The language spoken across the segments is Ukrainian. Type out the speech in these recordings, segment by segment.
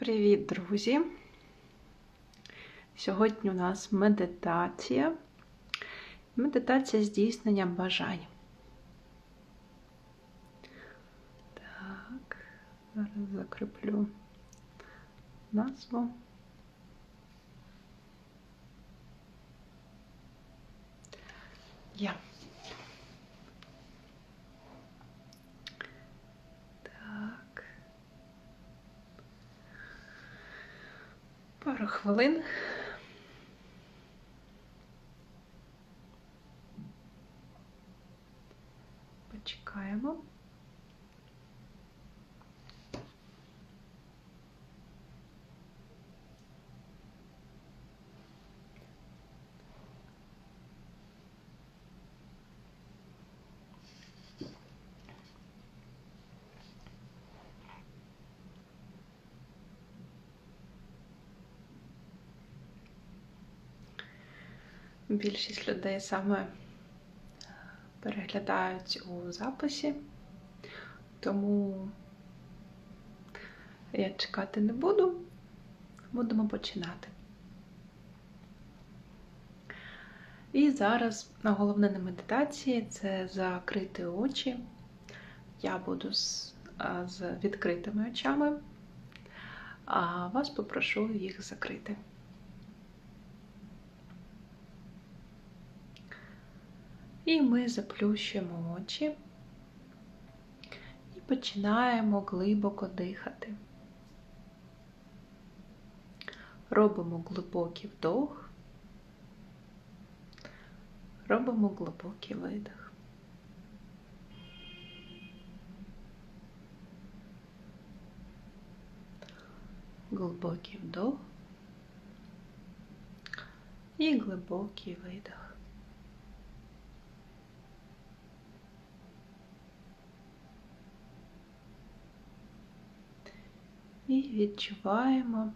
Привіт, друзі! Сьогодні у нас медитація. Медитація здійснення бажань. Так, зараз закріплю назву. Так. Хвилин. Почекаємо. Більшість людей саме переглядають у записі, тому я чекати не буду, будемо починати. І зараз головне на медитації це закрити очі. Я буду з, з відкритими очами, а вас попрошу їх закрити. І ми заплющуємо очі і починаємо глибоко дихати. Робимо глибокий вдох, робимо глибокий видих. Глибокий вдох і глибокий видих. І відчуваємо,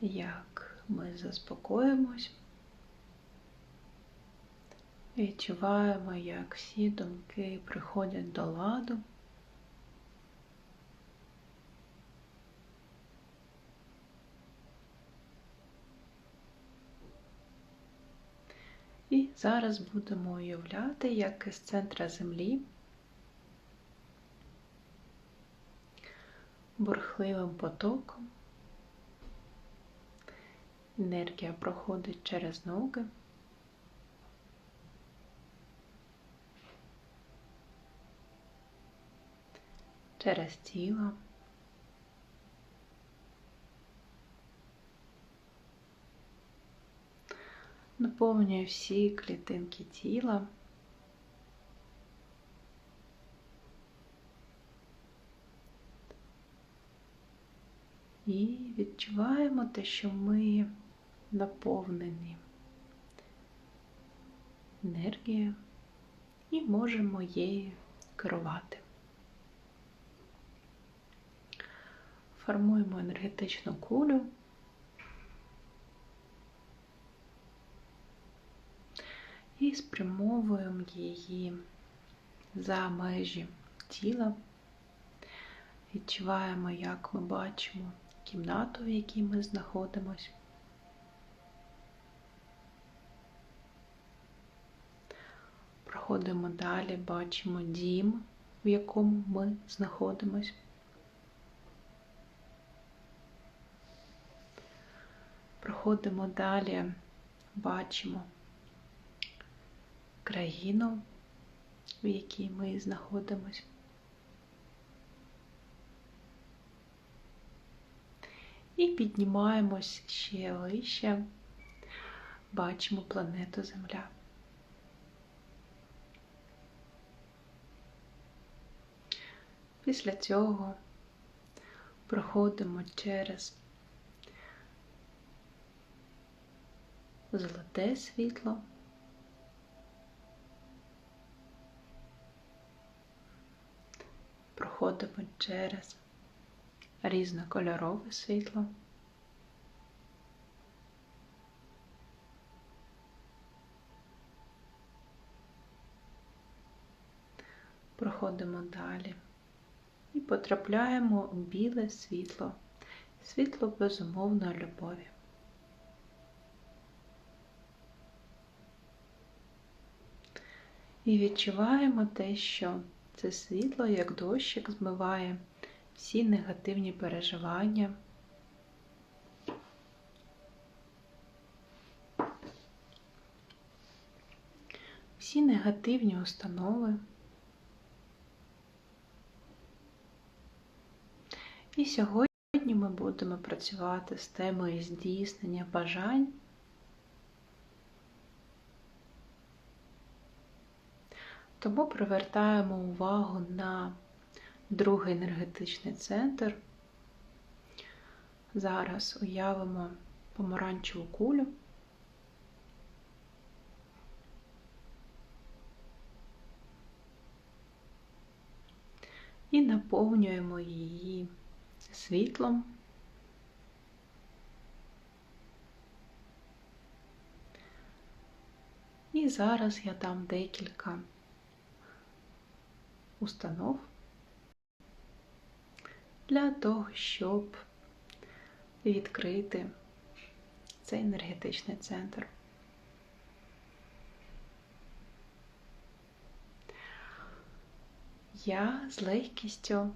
як ми заспокоїмось. Відчуваємо, як всі думки приходять до ладу. І зараз будемо уявляти, як із центра землі бурхливим потоком. Енергія проходить через ноги. Через тіло. Наповнює всі клітинки тіла. І відчуваємо те, що ми наповнені енергією і можемо її керувати. Формуємо енергетичну кулю. І спрямовуємо її за межі тіла. Відчуваємо, як ми бачимо кімнату, в якій ми знаходимося. Проходимо далі, бачимо дім, в якому ми знаходимося. Проходимо далі, бачимо країну, в якій ми знаходимося. І піднімаємось ще вище, бачимо планету Земля. Після цього проходимо через золоте світло. Проходимо через різнокольорове світло. Проходимо далі і потрапляємо у біле світло, світло безумовної любові. І відчуваємо те, що це світло, як дощик, змиває всі негативні переживання. Всі негативні установи. І сьогодні ми будемо працювати з темою здійснення бажань. Тому привертаємо увагу на другий енергетичний центр. Зараз уявимо помаранчеву кулю. І наповнюємо її світлом. І зараз я дам декілька установ для того, щоб відкрити цей енергетичний центр. Я з легкістю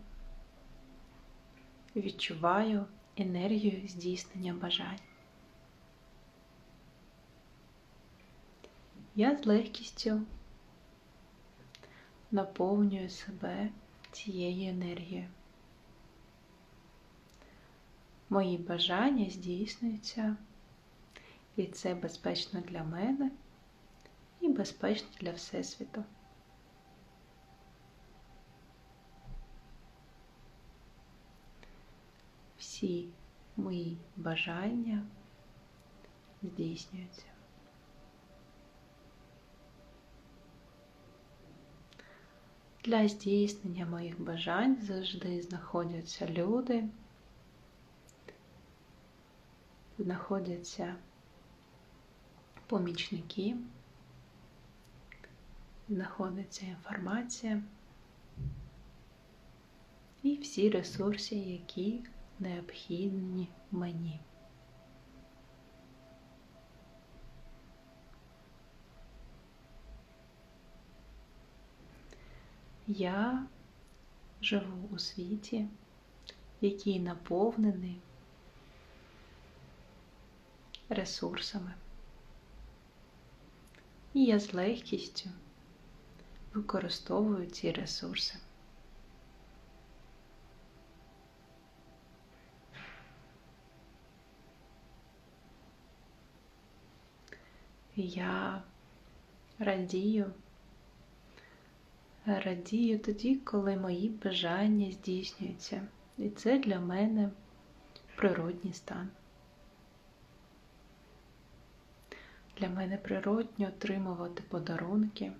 відчуваю енергію здійснення бажань. Я з легкістю наповнюю себе цією енергією. Мої бажання здійснюються, і це безпечно для мене і безпечно для Всесвіту. Всі мої бажання здійснюються. Для здійснення моїх бажань завжди знаходяться люди, знаходяться помічники, знаходиться інформація і всі ресурси, які необхідні мені. Я живу у світі, який наповнений ресурсами. І я з легкістю використовую ці ресурси. Я радію радію тоді, коли мої бажання здійснюються. І це для мене природній стан. Для мене природньо отримувати подарунки.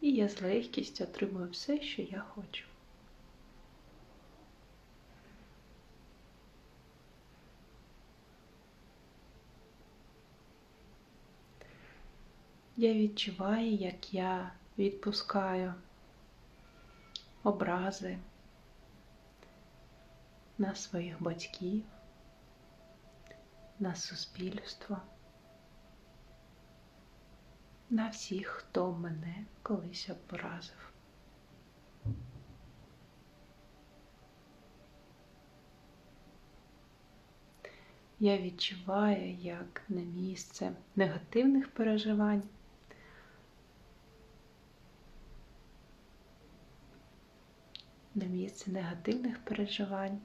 І я з легкістю отримую все, що я хочу. Я відчуваю, як я відпускаю образи на своїх батьків, на суспільство, на всіх, хто мене колись образив. Я відчуваю, як на місце негативних переживань на місце негативних переживань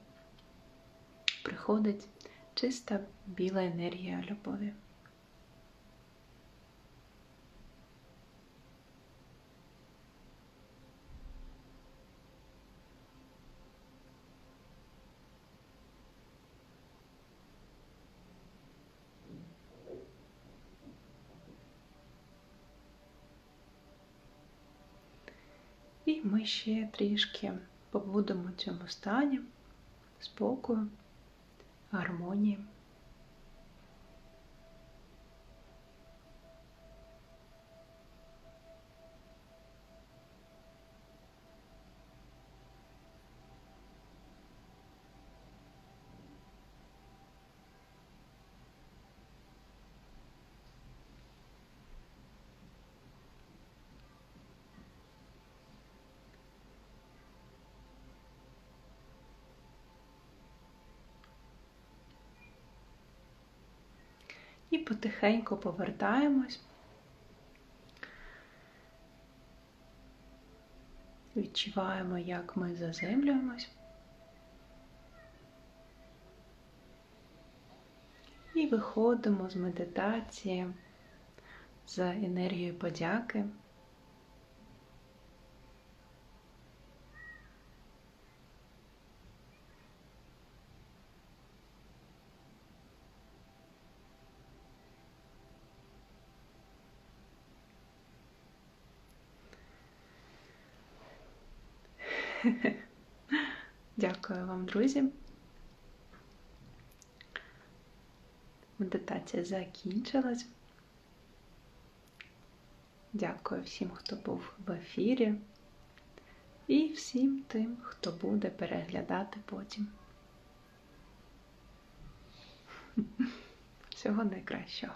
приходить чиста біла енергія любові. І ми ще трішки побудемо в цьому стані спокою, гармонії. І потихеньку повертаємось. Відчуваємо, як ми заземлюємось. І виходимо з медитації з енергією подяки. Дякую вам, друзі. Медитація закінчилась. Дякую всім, хто був в ефірі, і всім тим, хто буде переглядати потім. Всього найкращого.